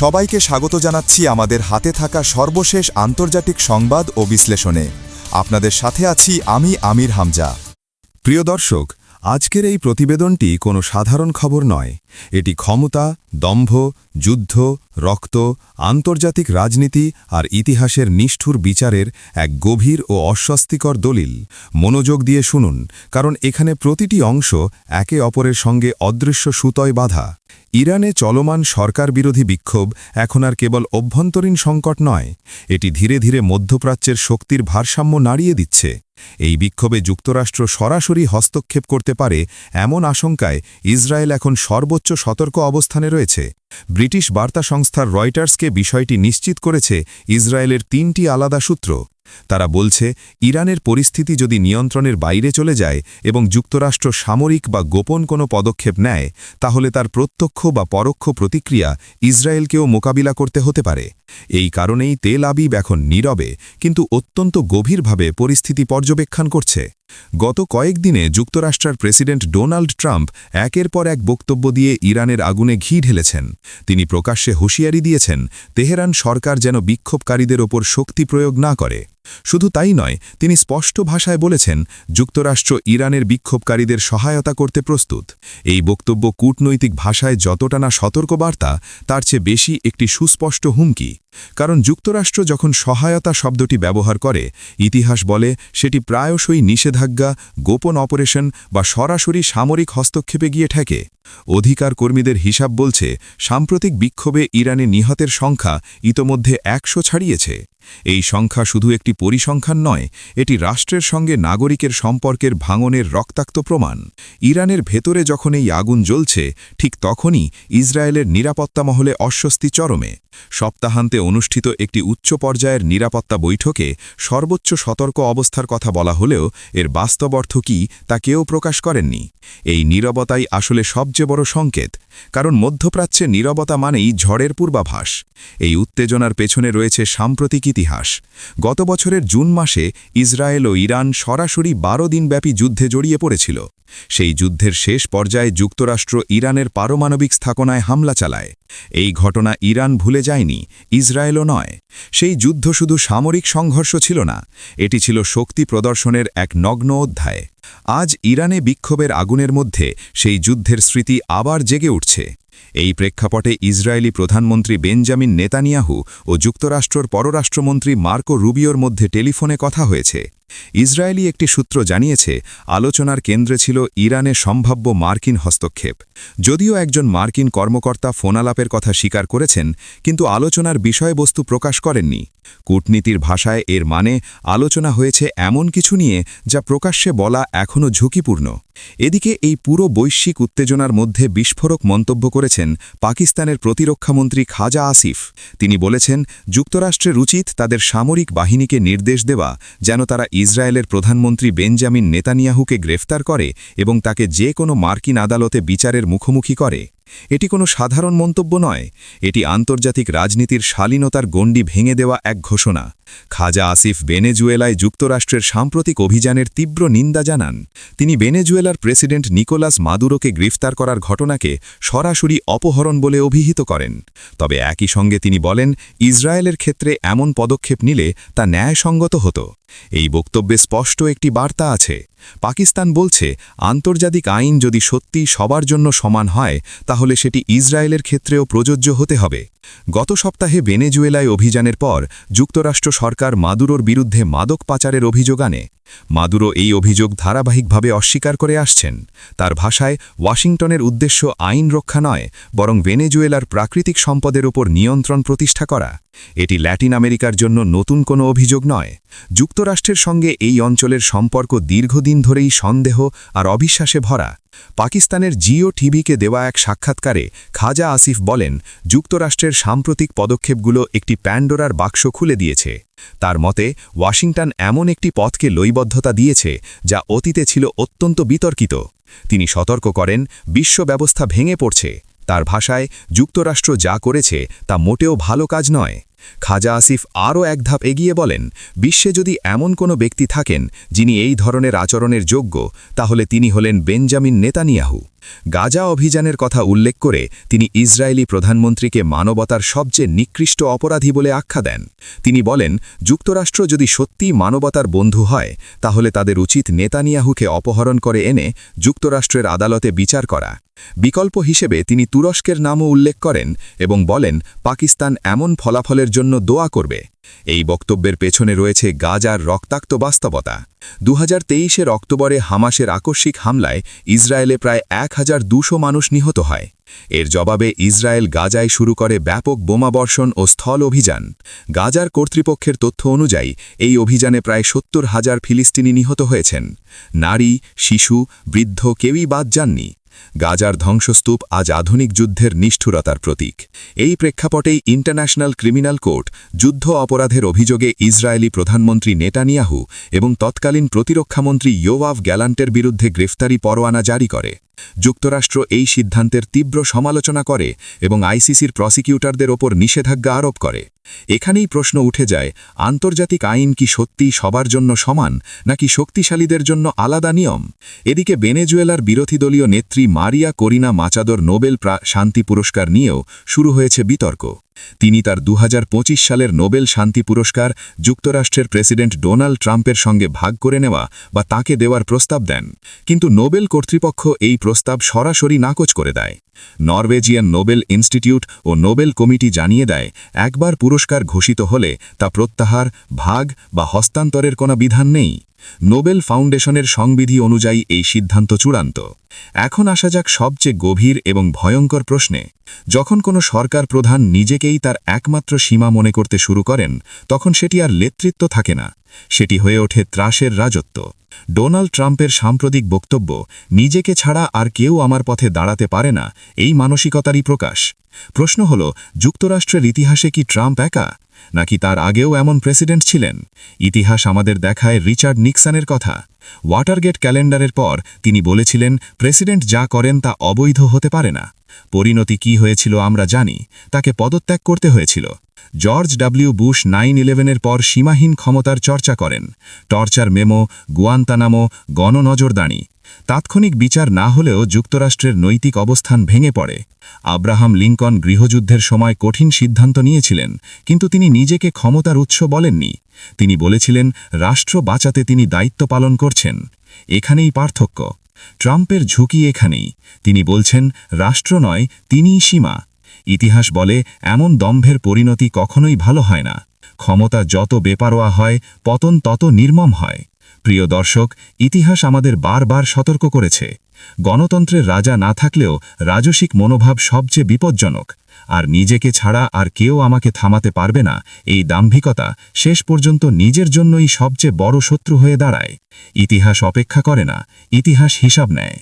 সবাইকে স্বাগত জানাচ্ছি আমাদের হাতে থাকা সর্বশেষ আন্তর্জাতিক সংবাদ ও বিশ্লেষণে। আপনাদের সাথে আছি আমি আমির হামজা। প্রিয় দর্শক, আজকের এই প্রতিবেদনটি কোনো সাধারণ খবর নয়। এটি ক্ষমতা, দম্ভ, যুদ্ধ, রক্ত, আন্তর্জাতিক রাজনীতি আর ইতিহাসের নিষ্ঠুর বিচারের এক গভীর ও অস্বস্তিকর দলিল। মনোযোগ দিয়ে শুনুন, কারণ এখানে প্রতিটি অংশ একে অপরের সঙ্গে অদৃশ্য সুতয় বাধা। ইরানে চলমান সরকার বিরোধী বিক্ষোভ এখন আর কেবল অভ্যন্তরীণ সংকট নয়, এটি ধীরে ধীরে মধ্যপ্রাচ্যের শক্তির ভারসাম্য নাড়িয়ে দিচ্ছে। এই বিক্ষোভে যুক্তরাষ্ট্র সরাসরি হস্তক্ষেপ করতে পারে এমন আশঙ্কায় ইসরায়েল এখন সর্বোচ্চ সতর্ক অবস্থানে রয়েছে। ব্রিটিশ বার্তা সংস্থার রয়টার্সকে বিষয়টি নিশ্চিত করেছে ইসরায়েলের তিনটি আলাদা সূত্র। তারা বলছে, ইরানের পরিস্থিতি যদি নিয়ন্ত্রণের বাইরে চলে যায় এবং যুক্তরাষ্ট্র সামরিক বা গোপন কোনো পদক্ষেপ নেয়, তাহলে তার প্রত্যক্ষ বা পরোক্ষ প্রতিক্রিয়া ইসরায়েলকেও মোকাবিলা করতে হতে পারে। এই কারণেই তেল আবিব এখন নীরবে, কিন্তু অত্যন্ত গভীরভাবে পরিস্থিতি পর্যবেক্ষণ করছে। গত কয়েকদিনে যুক্তরাষ্ট্রের প্রেসিডেন্ট ডোনাল্ড ট্রাম্প একের পর এক বক্তব্য দিয়ে ইরানের আগুনে ঘি ঢেলেছেন। তিনি প্রকাশ্যে হুঁশিয়ারি দিয়েছেন তেহরান সরকার যেন বিক্ষোভকারীদের ওপর শক্তি প্রয়োগ না করে। শুধু তাই নয়, তিনি স্পষ্ট ভাষায় বলেছেন, যুক্তরাষ্ট্র ইরানের বিক্ষোভকারীদের সহায়তা করতে প্রস্তুত। এই বক্তব্য কূটনৈতিক ভাষায় যতটা না সতর্কবার্তা, তার চেয়ে বেশি একটি সুস্পষ্ট হুমকি। কারণ যুক্তরাষ্ট্র যখন সহায়তা শব্দটি ব্যবহার করে, ইতিহাস বলে সেটি প্রায়শই নিষেধাজ্ঞা, গোপন অপারেশন বা সরাসরি সামরিক হস্তক্ষেপে গিয়ে ঠেকে। অধিকার কর্মীদের হিসাব বলছে, সাম্প্রতিক বিক্ষোভে ইরানে নিহতের সংখ্যা ইতোমধ্যে একশো ছাড়িয়েছে। এই সংখ্যা শুধু একটি পরিসংখ্যান নয়, এটি রাষ্ট্রের সঙ্গে নাগরিকের সম্পর্কের ভাঙনের রক্তাক্ত প্রমাণ। ইরানের ভেতরে যখন এই আগুন জ্বলছে, ঠিক তখনই ইসরায়েলের নিরাপত্তা মহলে অস্বস্তি চরমে। সপ্তাহান্তে অনুষ্ঠিত একটি উচ্চ পর্যায়ের নিরাপত্তা বৈঠকে সর্বোচ্চ সতর্ক অবস্থার কথা বলা হলেও এর বাস্তব অর্থ কী, তা কেউ প্রকাশ করেননি। এই নীরবতাই আসলে সবচেয়ে বড় সংকেত, কারণ মধ্যপ্রাচ্যে নীরবতা মানেই ঝড়ের পূর্বাভাস। এই উত্তেজনার পেছনে রয়েছে সাম্প্রতিক ইতিহাস। গত বছরের জুন মাসে ইসরায়েল ও ইরান সরাসরি বারো দিনব্যাপী যুদ্ধে জড়িয়ে পড়েছিল। সেই যুদ্ধের শেষ পর্যায়ে যুক্তরাষ্ট্র ইরানের পারমাণবিক স্থাপনায় হামলা চালায়। এই ঘটনা ইরান ভুলে যায়নি, ইসরায়েলও নয়। সেই যুদ্ধ শুধু সামরিক সংঘর্ষ ছিল না, এটি ছিল শক্তি প্রদর্শনের এক নগ্ন অধ্যায়। আজ ইরানে বিক্ষোভের আগুনের মধ্যে সেই যুদ্ধের স্মৃতি আবার জেগে উঠছে। এই প্রেক্ষাপটে ইসরায়েলি প্রধানমন্ত্রী বেঞ্জামিন নেতানিয়াহু ও যুক্তরাষ্ট্রর পররাষ্ট্রমন্ত্রী মার্কো রুবিওর মধ্যে টেলিফোনে কথা হয়েছে। ইসরায়েলি একটি সূত্র জানিয়েছে, আলোচনার কেন্দ্রে ছিল ইরানে সম্ভাব্য মার্কিন হস্তক্ষেপ। যদিও একজন মার্কিন কর্মকর্তা ফোনালাপের কথা স্বীকার করেছেন, কিন্তু আলোচনার বিষয়বস্তু প্রকাশ করেননি। কূটনীতির ভাষায় এর মানে আলোচনা হয়েছে এমন কিছু নিয়ে যা প্রকাশ্যে বলা এখনও ঝুঁকিপূর্ণ। এদিকে এই পুরো বৈশ্বিক উত্তেজনার মধ্যে বিস্ফোরক মন্তব্য করেছেন পাকিস্তানের প্রতিরক্ষামন্ত্রী খাজা আসিফ। তিনি বলেছেন, যুক্তরাষ্ট্রের উচিত তাদের সামরিক বাহিনীকে নির্দেশ দেওয়া, যেন তারা ইসরায়েলের প্রধানমন্ত্রী বেঞ্জামিন নেতানিয়াহুকে গ্রেফতার করে এবং তাকে যে কোনো মার্কিন আদালতে বিচারের মুখোমুখি করে। এটি কোনো সাধারণ মন্তব্য নয়। এটি আন্তর্জাতিক রাজনীতির শালীনতার গণ্ডি ভেঙে দেওয়া এক ঘোষণা। খাজা আসিফ বেনেজুয়েলায় যুক্তরাষ্ট্রের সাম্প্রতিক অভিযানের তীব্র নিন্দা জানান। তিনি বেনেজুয়েলার প্রেসিডেন্ট নিকোলাস মাদুরোকে গ্রেফতার করার ঘটনাকে সরাসরি অপহরণ বলে অভিহিত করেন। তবে একই সঙ্গে তিনি বলেন, ইসরায়েলের ক্ষেত্রে এমন পদক্ষেপ নিলে তা ন্যায়সঙ্গত হতো। এই বক্তব্যে স্পষ্ট একটি বার্তা আছে। পাকিস্তান বলছে, আন্তর্জাতিক আইন যদি সত্যি সবার জন্য সমান হয়, তাহলে সেটি ইসরায়েলের ক্ষেত্রেও প্রযোজ্য হতে হবে। গত সপ্তাহে বেনেজুয়েলায় অভিযানের পর যুক্তরাষ্ট্র সরকার মাদুরোর বিরুদ্ধে মাদক পাচারের অভিযোগ আনে। মাদুরো এই অভিযোগ ধারাবাহিকভাবে অস্বীকার করে আসছেন। তার ভাষায়, ওয়াশিংটনের উদ্দেশ্য আইন রক্ষা নয়, বরং ভেনেজুয়েলার প্রাকৃতিক সম্পদের ওপর নিয়ন্ত্রণ প্রতিষ্ঠা করা। এটি ল্যাটিন আমেরিকার জন্য নতুন কোনো অভিযোগ নয়। যুক্তরাষ্ট্রের সঙ্গে এই অঞ্চলের সম্পর্ক দীর্ঘদিন ধরেই সন্দেহ আর অবিশ্বাসে ভরা। পাকিস্তানের জিও টিভিকে দেওয়া এক সাক্ষাৎকারে খাজা আসিফ বলেন, যুক্তরাষ্ট্রের সাম্প্রতিক পদক্ষেপগুলো একটি প্যান্ডোরার বাক্স খুলে দিয়েছে। তার মতে, ওয়াশিংটন এমন একটি পথকে লইবদ্ধতা দিয়েছে যা অতীতে ছিল অত্যন্ত বিতর্কিত। তিনি সতর্ক করেন, বিশ্ব ব্যবস্থা ভেঙে পড়ছে। তার ভাষায়, যুক্তরাষ্ট্র যা করেছে তা মোটেও ভালো কাজ নয়। খাজা আসিফ আরও এক ধাপ এগিয়ে বলেন, বিশ্বে যদি এমন কোনো ব্যক্তি থাকেন যিনি এই ধরনের আচরণের যোগ্য, তাহলে তিনি হলেন বেঞ্জামিন নেতানিয়াহু। গাজা অভিযানের কথা উল্লেখ করে তিনি ইসরায়েলি প্রধানমন্ত্রীকে মানবতার সবচেয়ে নিকৃষ্ট অপরাধী বলে আখ্যা দেন। তিনি বলেন, যুক্তরাষ্ট্র যদি সত্যি মানবতার বন্ধু হয়, তাহলে তাদের উচিত নেতানিয়াহুকে অপহরণ করে এনে যুক্তরাষ্ট্রের আদালতে বিচার করা। বিকল্প হিসেবে তিনি তুরস্কের নামও উল্লেখ করেন এবং বলেন, পাকিস্তান এমন ফলাফলের জন্য দোয়া করবে। এই বক্তব্যের পেছনে রয়েছে গাজার রক্তাক্ত বাস্তবতা। দু হাজার অক্টোবরে হামাসের আকস্মিক হামলায় ইসরায়েলে প্রায় এক হাজার দুশো মানুষ নিহত হয়। এর জবাবে ইসরায়েল গাজায় শুরু করে ব্যাপক বোমাবর্ষণ ও স্থল অভিযান। গাজার কর্তৃপক্ষের তথ্য অনুযায়ী, এই অভিযানে প্রায় সত্তর হাজার ফিলিস্তিনি নিহত হয়েছেন। নারী, শিশু, বৃদ্ধ কেউই বাদ যাননি। গাজার ধ্বংসস্তূপ আজ আধুনিক যুদ্ধের নিষ্ঠুরতার প্রতীক। এই প্রেক্ষাপটেই ইন্টারন্যাশনাল ক্রিমিনাল কোর্ট যুদ্ধ অপরাধের অভিযোগে ইসরায়েলি প্রধানমন্ত্রী নেটানিয়াহু এবং তৎকালীন প্রতিরক্ষামন্ত্রী ইয়োভাভ গ্যালান্টের বিরুদ্ধে গ্রেফতারি পরোয়ানা জারি করে। যুক্তরাষ্ট্র এই সিদ্ধান্তের তীব্র সমালোচনা করে এবং আইসিসির প্রসিকিউটরদের ওপর নিষেধাজ্ঞা আরোপ করে। এখানেই প্রশ্ন উঠে যায়, আন্তর্জাতিক আইন কি সত্যি সবার জন্য সমান, নাকি শক্তিশালীদের জন্য আলাদা নিয়ম? এদিকে বেনেজুয়েলার বিরোধী দলীয় নেত্রী মারিয়া করিনা মাচাদর নোবেল শান্তি পুরস্কার নিয়েও শুরু হয়েছে বিতর্ক। তিনি তার দু হাজার পঁচিশ সালের নোবেল শান্তি পুরস্কার যুক্তরাষ্ট্রের প্রেসিডেন্ট ডোনাল্ড ট্রাম্পের সঙ্গে ভাগ করে নেওয়া বা তাকে দেওয়ার প্রস্তাব দেন। কিন্তু নোবেল কর্তৃপক্ষ এই প্রস্তাব সরাসরি নাকচ করে দেয়। নরওয়েজিয়ান নোবেল ইনস্টিটিউট ও নোবেল কমিটি জানিয়ে দেয়, একবার পুরস্কার ঘোষিত হলে তা প্রত্যাহার, ভাগ বা হস্তান্তরের কোনো বিধান নেই। নোবেল ফাউন্ডেশনের সংবিধি অনুযায়ী এই সিদ্ধান্ত চূড়ান্ত। এখন আসা যাক সবচেয়ে গভীর এবং ভয়ঙ্কর প্রশ্নে। যখন কোনো সরকার প্রধান নিজেকেই তার একমাত্র সীমা মনে করতে শুরু করেন, তখন সেটি আর নেতৃত্ব থাকে না। সেটি হয়ে ওঠে ত্রাসের রাজত্ব। ডোনাল্ড ট্রাম্পের সাম্প্রতিক বক্তব্য, নিজেকে ছাড়া আর কেউ আমার পথে দাঁড়াতে পারে না এই মানসিকতারই প্রকাশ। প্রশ্ন হল, যুক্তরাষ্ট্রের ইতিহাসে কি ট্রাম্প একা? নাকি তার আগেও এমন প্রেসিডেন্ট ছিলেন? ইতিহাস আমাদের দেখায় রিচার্ড নিক্সনের কথা। ওয়াটারগেট ক্যালেন্ডারের পর তিনি বলেছিলেন, প্রেসিডেন্ট যা করেন তা অবৈধ হতে পারে না। পরিণতি কি হয়েছিল আমরা জানি, তাকে পদত্যাগ করতে হয়েছিল। জর্জ ডাব্লিউ বুশ নাইন ইলেভেনের পর সীমাহীন ক্ষমতার চর্চা করেন। টর্চার মেমো, গুয়ান্তানামো, গণনজরদানি। তাৎক্ষণিক বিচার না হলেও যুক্তরাষ্ট্রের নৈতিক অবস্থান ভেঙে পড়ে। আব্রাহাম লিঙ্কন গৃহযুদ্ধের সময় কঠিন সিদ্ধান্ত নিয়েছিলেন, কিন্তু তিনি নিজেকে ক্ষমতার উৎস বলেননি। তিনি বলেছিলেন, রাষ্ট্র বাঁচাতে তিনি দায়িত্ব পালন করছেন। এখানেই পার্থক্য। ট্রাম্পের ঝুঁকি এখানেই। তিনি বলছেন, রাষ্ট্র নয়, তিনিই সীমা। ইতিহাস বলে, এমন দম্ভের পরিণতি কখনোই ভালো হয় না। ক্ষমতা যত বেপারোয়া হয়, পতন তত নির্মম হয়। প্রিয় দর্শক, ইতিহাস আমাদের বারবার সতর্ক করেছে। গণতন্ত্রের রাজা না থাকলেও রাজসিক মনোভাব সবচেয়ে বিপজ্জনক। আর নিজেকে ছাড়া আর কেউ আমাকে থামাতে পারবে না, এই দাম্ভিকতা শেষ পর্যন্ত নিজের জন্যই সবচেয়ে বড় শত্রু হয়ে দাঁড়ায়। ইতিহাস অপেক্ষা করে না, ইতিহাস হিসাব নেয়।